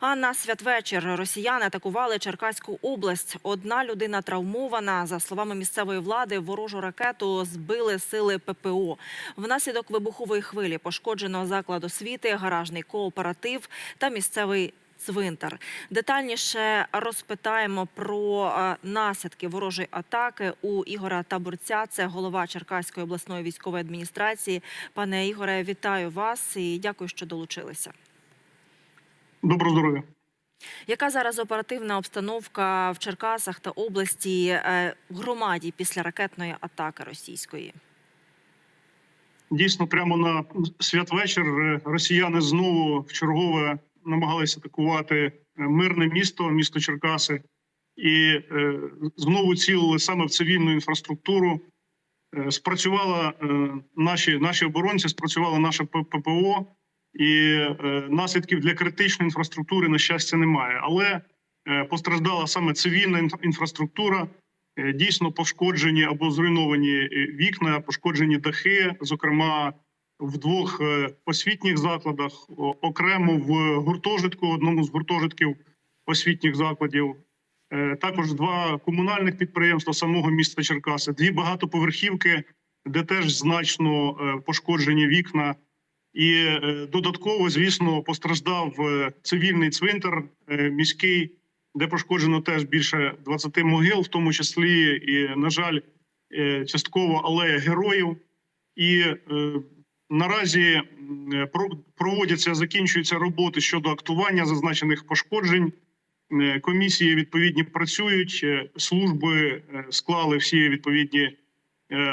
А на святвечір росіяни атакували Черкаську область. Одна людина травмована. За словами місцевої влади, ворожу ракету збили сили ППО. Внаслідок вибухової хвилі пошкоджено заклад освіти, гаражний кооператив та місцевий цвинтар. Детальніше розпитаємо про е, наслідки ворожої атаки у Ігора Табурця. Це голова Черкаської обласної військової адміністрації. Пане Ігоре, вітаю вас і дякую, що долучилися. Доброго здоров'я. Яка зараз оперативна обстановка в Черкасах та області е, в громаді після ракетної атаки російської? Дійсно, прямо на святвечір е, росіяни знову в чергове намагалися атакувати е, мирне місто, місто Черкаси, і знову цілили саме в цивільну інфраструктуру. Спрацювала наші, наші оборонці, спрацювала наше ППО, і е, наслідків для критичної інфраструктури, на щастя, немає. Але е, постраждала саме цивільна інфраструктура. Е, Дійсно пошкоджені або зруйновані вікна, пошкоджені дахи, зокрема в двох освітніх закладах, окремо в гуртожитку, одному з гуртожитків освітніх закладів. Також два комунальних підприємства самого міста Черкаси, дві багатоповерхівки, де теж значно пошкоджені вікна. І е, додатково, звісно, постраждав е, цивільний цвинтар е, міський, де пошкоджено теж більше 20 могил, в тому числі і, на жаль, частково алея героїв. І наразі проводяться, закінчуються роботи щодо актування зазначених пошкоджень. Комісії відповідні працюють, служби склали всі відповідні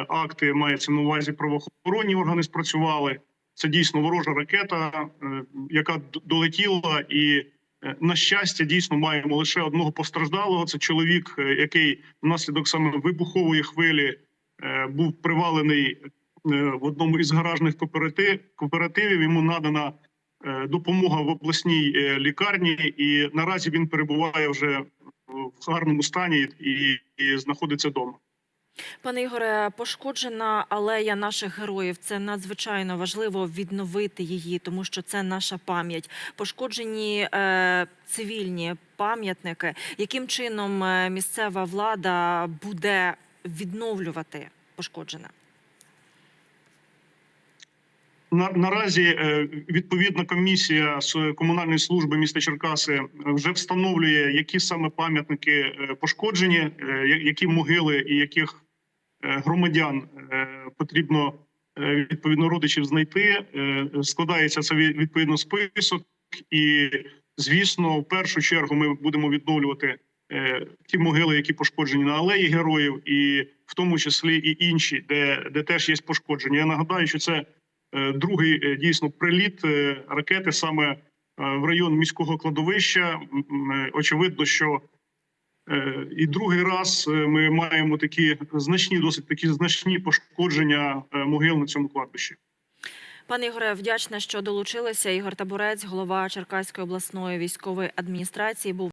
акти. Мається на увазі правоохоронні органи спрацювали. Це дійсно ворожа ракета, е, яка долетіла, і е, на щастя, дійсно маємо лише одного постраждалого. Це чоловік, е, який внаслідок саме вибухової хвилі був привалений в одному із гаражних кооператив, кооперативів. Йому надана допомога в обласній лікарні, і наразі він перебуває вже в гарному стані і, і знаходиться вдома. Пане Ігоре, пошкоджена алея наших героїв. Це надзвичайно важливо відновити її, тому що це наша пам'ять. Пошкоджені е, цивільні пам'ятники. Яким чином е, місцева влада буде відновлювати пошкоджене? На, наразі е, відповідна комісія з комунальної служби міста Черкаси е, вже встановлює, які саме пам'ятники пошкоджені, які могили і яких громадян е, потрібно е, відповідно родичів знайти. Е, Складається це відповідно список, і звісно, в першу чергу ми будемо відновлювати е, ті могили, які пошкоджені на алеї героїв, і в тому числі і інші, де, де теж є пошкодження. Я нагадаю, що це е, другий е, дійсно приліт е, ракети саме е, в район міського кладовища. Е, Очевидно, що е, і другий раз е, ми маємо такі значні, досить такі значні пошкодження е, могил на цьому кладбищі. Пане Ігоре, вдячна, що долучилися. Ігор Табурець, голова Черкаської обласної військової адміністрації, був.